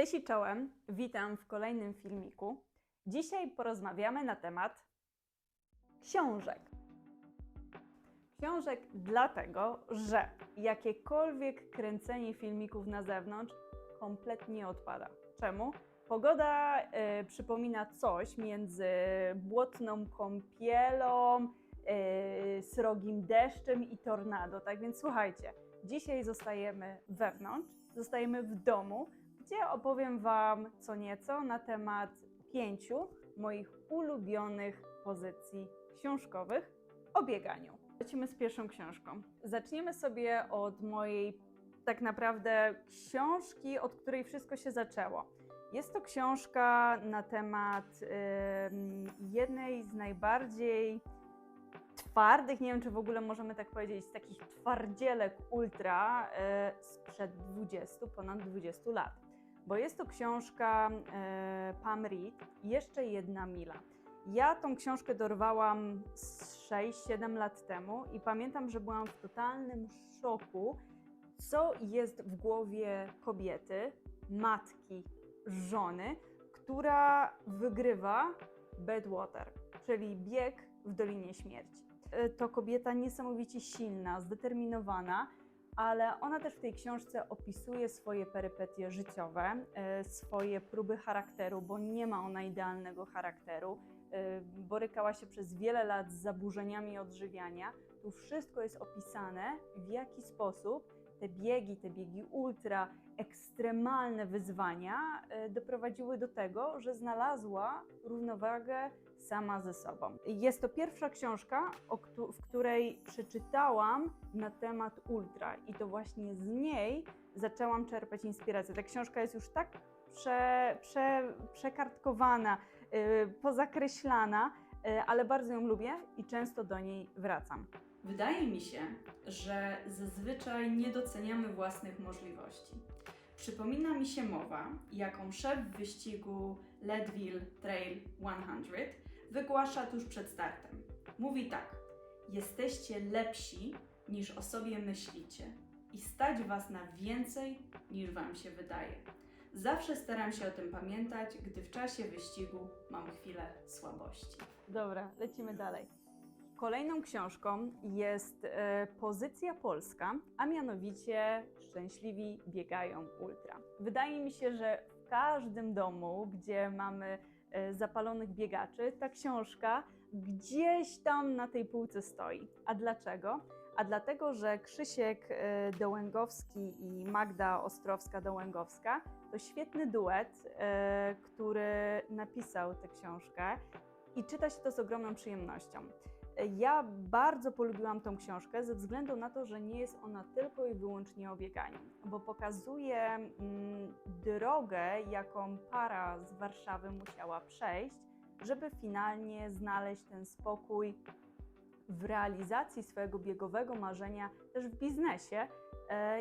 Cześć i czołem, witam w kolejnym filmiku. Dzisiaj porozmawiamy na temat książek. Książek dlatego, że jakiekolwiek kręcenie filmików na zewnątrz kompletnie odpada. Czemu? Pogoda e, przypomina coś między błotną kąpielą, e, srogim deszczem i tornado. Tak więc słuchajcie, dzisiaj zostajemy wewnątrz, zostajemy w domu, opowiem Wam co nieco na temat pięciu moich ulubionych pozycji książkowych o bieganiu. Lecimy z pierwszą książką. Zaczniemy sobie od mojej tak naprawdę książki, od której wszystko się zaczęło. Jest to książka na temat ym, jednej z najbardziej twardych, nie wiem czy w ogóle możemy tak powiedzieć, z takich twardzielek ultra y, sprzed 20, ponad 20 lat. Bo jest to książka y, Pam Reed, Jeszcze jedna mila. Ja tą książkę dorwałam z 6-7 lat temu i pamiętam, że byłam w totalnym szoku, co jest w głowie kobiety, matki, żony, która wygrywa Badwater, czyli bieg w Dolinie Śmierci. E, To kobieta niesamowicie silna, zdeterminowana, ale ona też w tej książce opisuje swoje perypetie życiowe, e, swoje próby charakteru, bo nie ma ona idealnego charakteru. E, Borykała się przez wiele lat z zaburzeniami odżywiania. Tu wszystko jest opisane, w jaki sposób te biegi, te biegi ultra, ekstremalne wyzwania e, doprowadziły do tego, że znalazła równowagę sama ze sobą. Jest to pierwsza książka, w której przeczytałam na temat ultra i to właśnie z niej zaczęłam czerpać inspirację. Ta książka jest już tak prze, prze, przekartkowana, yy, pozakreślana, yy, ale bardzo ją lubię i często do niej wracam. Wydaje mi się, że zazwyczaj nie doceniamy własnych możliwości. Przypomina mi się mowa, jaką szef wyścigu Leadville Trail 100 wygłasza tuż przed startem. Mówi tak: Jesteście lepsi niż o sobie myślicie i stać was na więcej niż wam się wydaje. Zawsze staram się o tym pamiętać, gdy w czasie wyścigu mam chwilę słabości. Dobra, lecimy dalej. Kolejną książką jest e, Pozycja Polska, a mianowicie Szczęśliwi biegają ultra. Wydaje mi się, że w każdym domu, gdzie mamy zapalonych biegaczy, ta książka gdzieś tam na tej półce stoi. A dlaczego? A dlatego, że Krzysiek e, Dołęgowski i Magda Ostrowska-Dołęgowska to świetny duet, e, który napisał tę książkę i czyta się to z ogromną przyjemnością. Ja bardzo polubiłam tą książkę ze względu na to, że nie jest ona tylko i wyłącznie o bieganiu, bo pokazuje mm, drogę, jaką para z Warszawy musiała przejść, żeby finalnie znaleźć ten spokój w realizacji swojego biegowego marzenia, też w biznesie. E,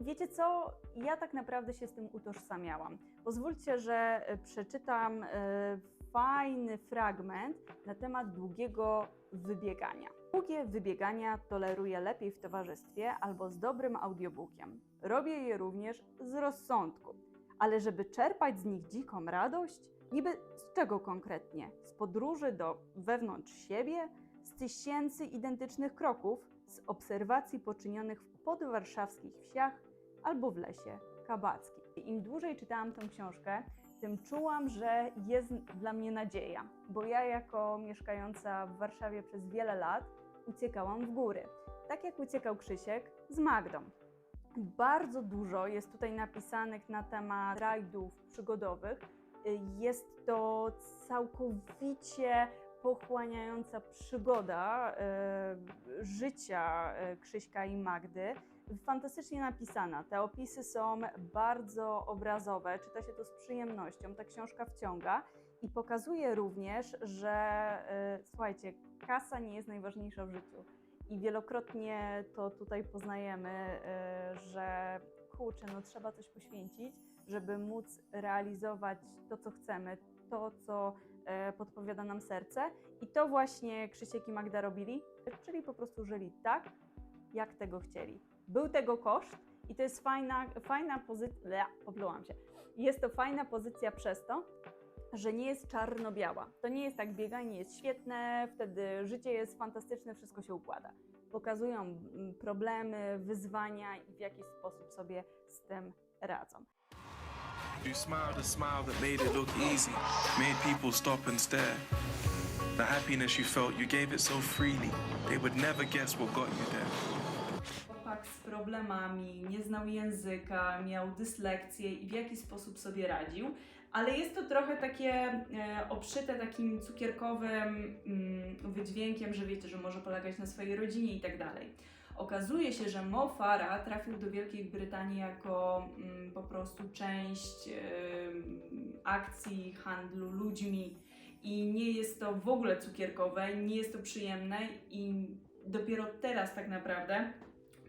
I wiecie co? Ja tak naprawdę się z tym utożsamiałam. Pozwólcie, że e, przeczytam e, fajny fragment na temat długiego wybiegania. Długie wybiegania toleruję lepiej w towarzystwie albo z dobrym audiobookiem. Robię je również z rozsądku, ale żeby czerpać z nich dziką radość, niby z czego konkretnie? Z podróży do wewnątrz siebie, z tysięcy identycznych kroków, z obserwacji poczynionych w podwarszawskich wsiach albo w lesie kabackim. Im dłużej czytałam tę książkę, tym czułam, że jest dla mnie nadzieja, bo ja jako mieszkająca w Warszawie przez wiele lat uciekałam w góry. Tak jak uciekał Krzysiek z Magdą. Bardzo dużo jest tutaj napisanych na temat rajdów przygodowych. Jest to całkowicie pochłaniająca przygoda y, życia y, Krzyśka i Magdy fantastycznie napisana. Te opisy są bardzo obrazowe, czyta się to z przyjemnością. Ta książka wciąga i pokazuje również, że y, słuchajcie, kasa nie jest najważniejsza w życiu. I wielokrotnie to tutaj poznajemy, y, że kurczę, no trzeba coś poświęcić, żeby móc realizować to, co chcemy, to, co e, podpowiada nam serce. I to właśnie Krzysiek i Magda robili, czyli po prostu żyli tak, jak tego chcieli. Był tego koszt i to jest fajna, fajna pozycja, poplułam się. Jest to fajna pozycja przez to, że nie jest czarno-biała. To nie jest tak, bieganie jest świetne, wtedy życie jest fantastyczne, wszystko się układa. Pokazują mm, problemy, wyzwania i w jaki sposób sobie z tym radzą. You smiled a smile that made it look easy, made people stop and stare. The happiness you felt, you gave it so freely, they would never guess what got you there. Problemami, nie znał języka, miał dyslekcję i w jaki sposób sobie radził. Ale jest to trochę takie e, obszyte takim cukierkowym mm, wydźwiękiem, że wiecie, że może polegać na swojej rodzinie i tak dalej. Okazuje się, że Mo Farah trafił do Wielkiej Brytanii jako mm, po prostu część em, akcji handlu ludźmi i nie jest to w ogóle cukierkowe, nie jest to przyjemne i dopiero teraz tak naprawdę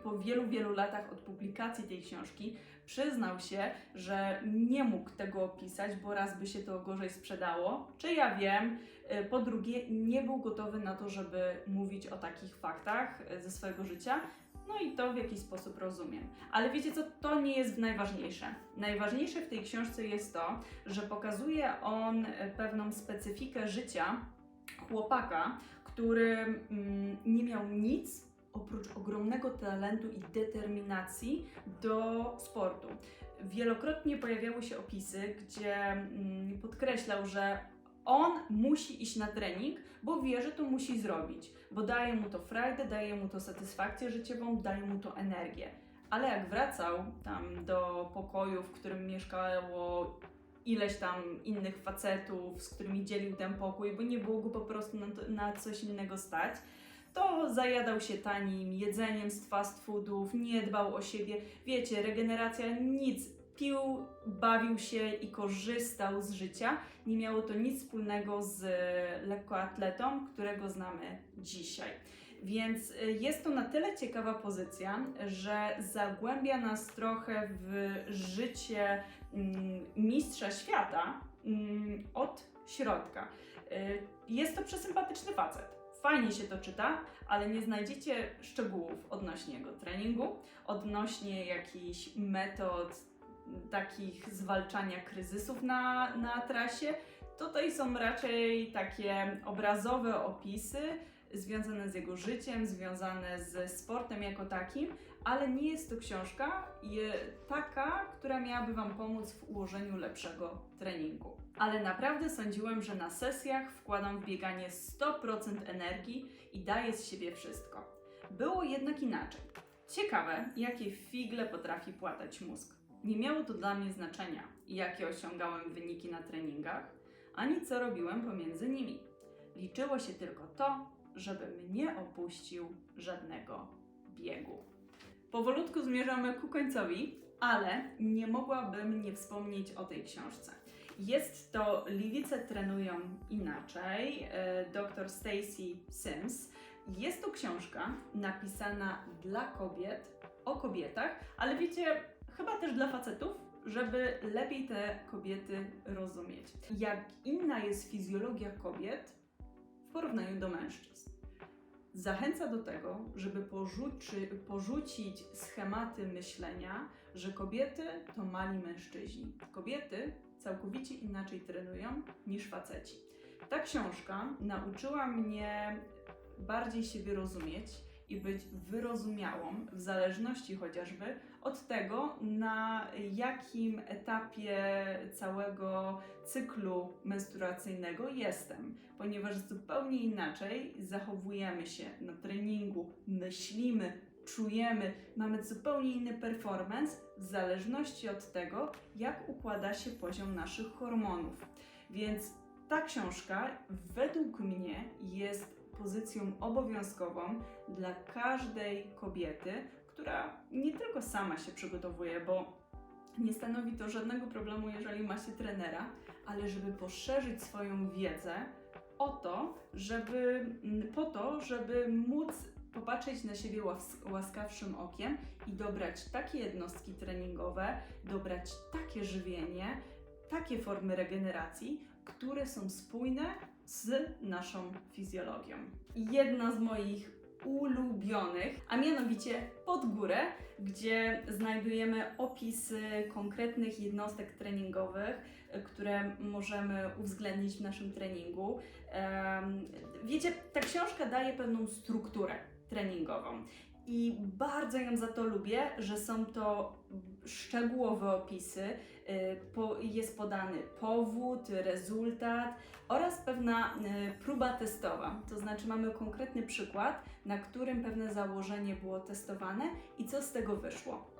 po wielu, wielu latach od publikacji tej książki przyznał się, że nie mógł tego opisać, bo raz by się to gorzej sprzedało, czy ja wiem, y, po drugie nie był gotowy na to, żeby mówić o takich faktach y, ze swojego życia, no i to w jakiś sposób rozumiem. Ale wiecie co, to nie jest najważniejsze. Najważniejsze w tej książce jest to, że pokazuje on y, pewną specyfikę życia chłopaka, który mm, nie miał nic oprócz ogromnego talentu i determinacji do sportu. Wielokrotnie pojawiały się opisy, gdzie mm, podkreślał, że on musi iść na trening, bo wie, że to musi zrobić, bo daje mu to frajdę, daje mu to satysfakcję życiową, daje mu to energię. Ale jak wracał tam do pokoju, w którym mieszkało ileś tam innych facetów, z którymi dzielił ten pokój, bo nie było go po prostu na, to, na coś innego stać, to zajadał się tanim jedzeniem z fast foodów, nie dbał o siebie. Wiecie, regeneracja nic. Pił, bawił się i korzystał z życia. Nie miało to nic wspólnego z lekkoatletą, którego znamy dzisiaj. Więc y, jest to na tyle ciekawa pozycja, że zagłębia nas trochę w życie mm, mistrza świata mm, od środka. Y, Jest to przesympatyczny facet. Fajnie się to czyta, ale nie znajdziecie szczegółów odnośnie jego treningu, odnośnie jakichś metod takich zwalczania kryzysów na, na trasie. Tutaj są raczej takie obrazowe opisy związane z jego życiem, związane ze sportem jako takim, ale nie jest to książka je, taka, która miałaby Wam pomóc w ułożeniu lepszego treningu. Ale naprawdę sądziłem, że na sesjach wkładam w bieganie 100% energii i daję z siebie wszystko. Było jednak inaczej. Ciekawe, jakie figle potrafi płatać mózg. Nie miało to dla mnie znaczenia, jakie osiągałem wyniki na treningach, ani co robiłem pomiędzy nimi. Liczyło się tylko to, żebym nie opuścił żadnego biegu. Powolutku zmierzamy ku końcowi, ale nie mogłabym nie wspomnieć o tej książce. Jest to Liwice trenują inaczej, e, dr Stacy Sims. Jest to książka napisana dla kobiet, o kobietach, ale wiecie, chyba też dla facetów, żeby lepiej te kobiety rozumieć. Jak inna jest fizjologia kobiet w porównaniu do mężczyzn. Zachęca do tego, żeby porzuci, porzucić schematy myślenia, że kobiety to mali mężczyźni. Kobiety całkowicie inaczej trenują niż faceci. Ta książka nauczyła mnie bardziej siebie rozumieć i być wyrozumiałą, w zależności chociażby od tego, na jakim etapie całego cyklu menstruacyjnego jestem, ponieważ zupełnie inaczej zachowujemy się na treningu, myślimy, czujemy, mamy zupełnie inny performance w zależności od tego, jak układa się poziom naszych hormonów. Więc ta książka według mnie jest pozycją obowiązkową dla każdej kobiety, która nie tylko sama się przygotowuje, bo nie stanowi to żadnego problemu, jeżeli ma się trenera, ale żeby poszerzyć swoją wiedzę o to, żeby mm, po to, żeby móc popatrzeć na siebie łas- łaskawszym okiem i dobrać takie jednostki treningowe, dobrać takie żywienie, takie formy regeneracji, które są spójne z naszą fizjologią. Jedna z moich ulubionych, a mianowicie pod górę, gdzie znajdujemy opisy konkretnych jednostek treningowych, które możemy uwzględnić w naszym treningu. Wiecie, ta książka daje pewną strukturę treningową. I bardzo ją za to lubię, że są to szczegółowe opisy, y, jest podany powód, rezultat oraz pewna y, próba testowa. To znaczy mamy konkretny przykład, na którym pewne założenie było testowane i co z tego wyszło.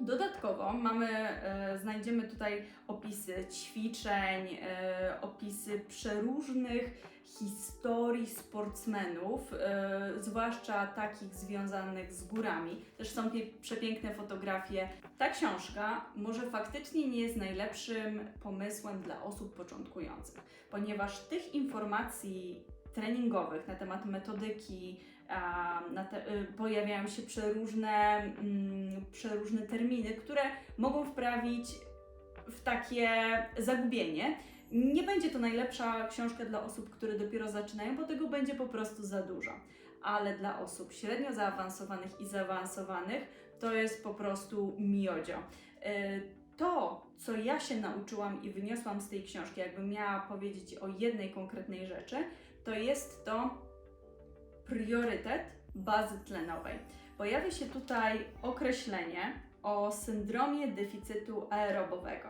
Dodatkowo mamy, e, znajdziemy tutaj opisy ćwiczeń, e, opisy przeróżnych historii sportsmenów, e, zwłaszcza takich związanych z górami. Też są te przepiękne fotografie. Ta książka może faktycznie nie jest najlepszym pomysłem dla osób początkujących, ponieważ tych informacji treningowych na temat metodyki, na te, y, pojawiają się przeróżne, mm, przeróżne terminy, które mogą wprawić w takie zagubienie. Nie będzie to najlepsza książka dla osób, które dopiero zaczynają, bo tego będzie po prostu za dużo. Ale dla osób średnio zaawansowanych i zaawansowanych to jest po prostu miodzio. Y, To, co ja się nauczyłam i wyniosłam z tej książki, jakbym miała powiedzieć o jednej konkretnej rzeczy, to jest to priorytet bazy tlenowej. Pojawia się tutaj określenie o syndromie deficytu aerobowego,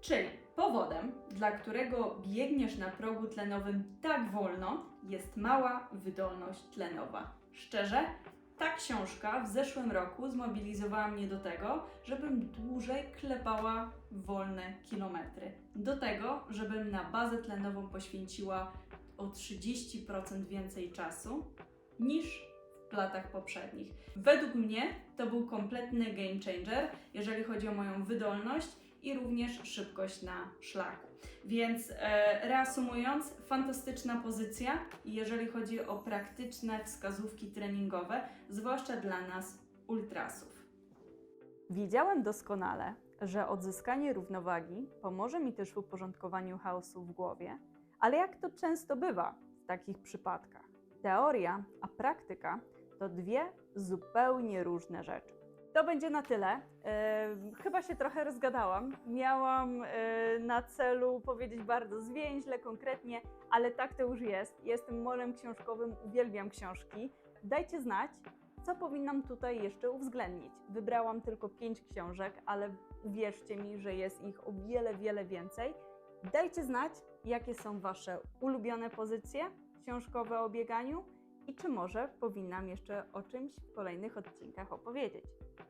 czyli powodem, dla którego biegniesz na progu tlenowym tak wolno, jest mała wydolność tlenowa. Szczerze, ta książka w zeszłym roku zmobilizowała mnie do tego, żebym dłużej klepała wolne kilometry. Do tego, żebym na bazę tlenową poświęciła o 30% więcej czasu niż w latach poprzednich. Według mnie to był kompletny game changer, jeżeli chodzi o moją wydolność i również szybkość na szlaku. Więc e, reasumując, fantastyczna pozycja, jeżeli chodzi o praktyczne wskazówki treningowe, zwłaszcza dla nas ultrasów. Wiedziałem doskonale, że odzyskanie równowagi pomoże mi też w uporządkowaniu chaosu w głowie, ale jak to często bywa w takich przypadkach? Teoria a praktyka to dwie zupełnie różne rzeczy. To będzie na tyle. E, chyba się trochę rozgadałam. Miałam e, na celu powiedzieć bardzo zwięźle, konkretnie, ale tak to już jest. Jestem molem książkowym, uwielbiam książki. Dajcie znać, co powinnam tutaj jeszcze uwzględnić. Wybrałam tylko pięć książek, ale uwierzcie mi, że jest ich o wiele, wiele więcej. Dajcie znać, jakie są Wasze ulubione pozycje książkowe o bieganiu i czy może powinnam jeszcze o czymś w kolejnych odcinkach opowiedzieć.